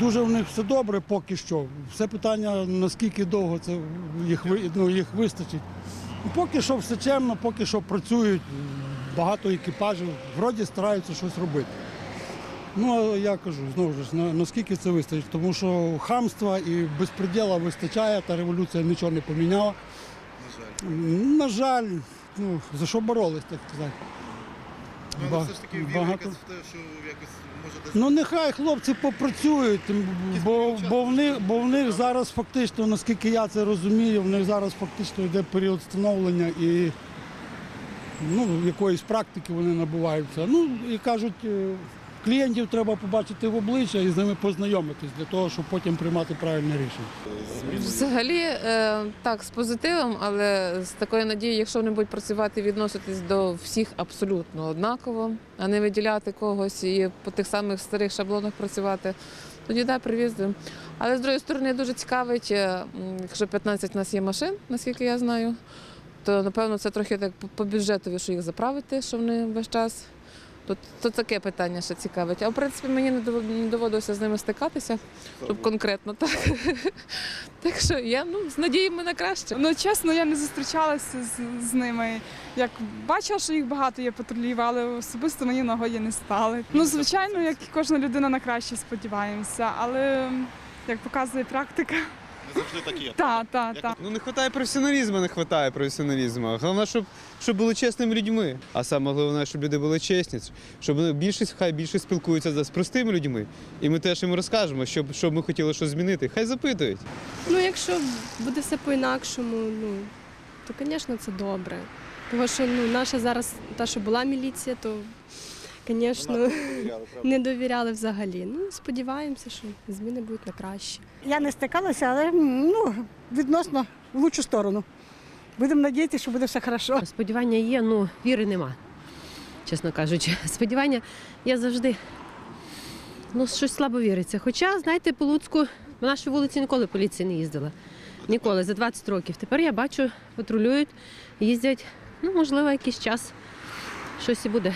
дуже в них все добре поки що. Все питання, наскільки довго це їх, ну, їх вистачить. Ну, Поки що все чемно, поки що працюють, багато екіпажів, вроді стараються щось робити. Ну, а я кажу, знову ж, наскільки це вистачить, тому що хамства і безпреділа вистачає, та революція нічого не поміняла. М, На жаль, ну, за що боролись, так сказати. Ну, Ба- все ж таки віра багато. якась в те, що якось може десь Ну нехай хлопці попрацюють, бо, бо, в них, бо в них зараз фактично, наскільки я це розумію, в них зараз фактично йде період становлення і ну, якоїсь практики вони набуваються. Ну і кажуть, е, клієнтів треба побачити в обличчя і з ними познайомитись для того, щоб потім приймати правильне рішення. Взагалі, е, так, з позитивом, але з такою надією, якщо вони будуть працювати, відноситись до всіх абсолютно однаково, а не виділяти когось і по тих самих старих шаблонах працювати, тоді да, привізли. Але з другої сторони дуже цікавить, е, якщо 15 у нас є машин, наскільки я знаю, то напевно це трохи так по- бюджетові, що їх заправити, що вони весь час. То, то таке питання ще цікавить. А в принципі мені не доводилося з ними стикатися. Тобто конкретно так. Так що я ну, з надіями на краще. Ну чесно, я не зустрічалася з, з ними. Як бачила, що їх багато є патрулів, але особисто мені нагоді не стали. Ну, звичайно, як кожна людина на краще сподіваємося, але як показує практика, не завжди так є. та, та, та. Ну не вистачає професіоналізму, не вистачає професіоналізму. Головне, щоб, щоб були чесними людьми. А саме головне, щоб люди були чесні, щоб вони більшість, хай більше спілкуються з- з простими людьми. І ми теж їм розкажемо, щоб, щоб ми хотіли щось змінити. Хай запитують. Ну, якщо буде все по-інакшому, ну, то, звісно, це добре. Тому що ну, наша зараз, та, що була міліція, то, звісно, не довіряли взагалі. Ну, сподіваємося, що зміни будуть на краще. Я не стикалася, але ну, відносно в лучшу сторону. Будемо надіятися, що буде все хорошо. Сподівання є, ну віри нема, чесно кажучи. Сподівання я завжди ну, щось слабо віриться. Хоча, знаєте, по Луцьку на нашій вулиці ніколи поліція не їздила. Ніколи, за 20 років. Тепер я бачу, патрулюють, їздять. Ну, можливо, якийсь час щось і буде.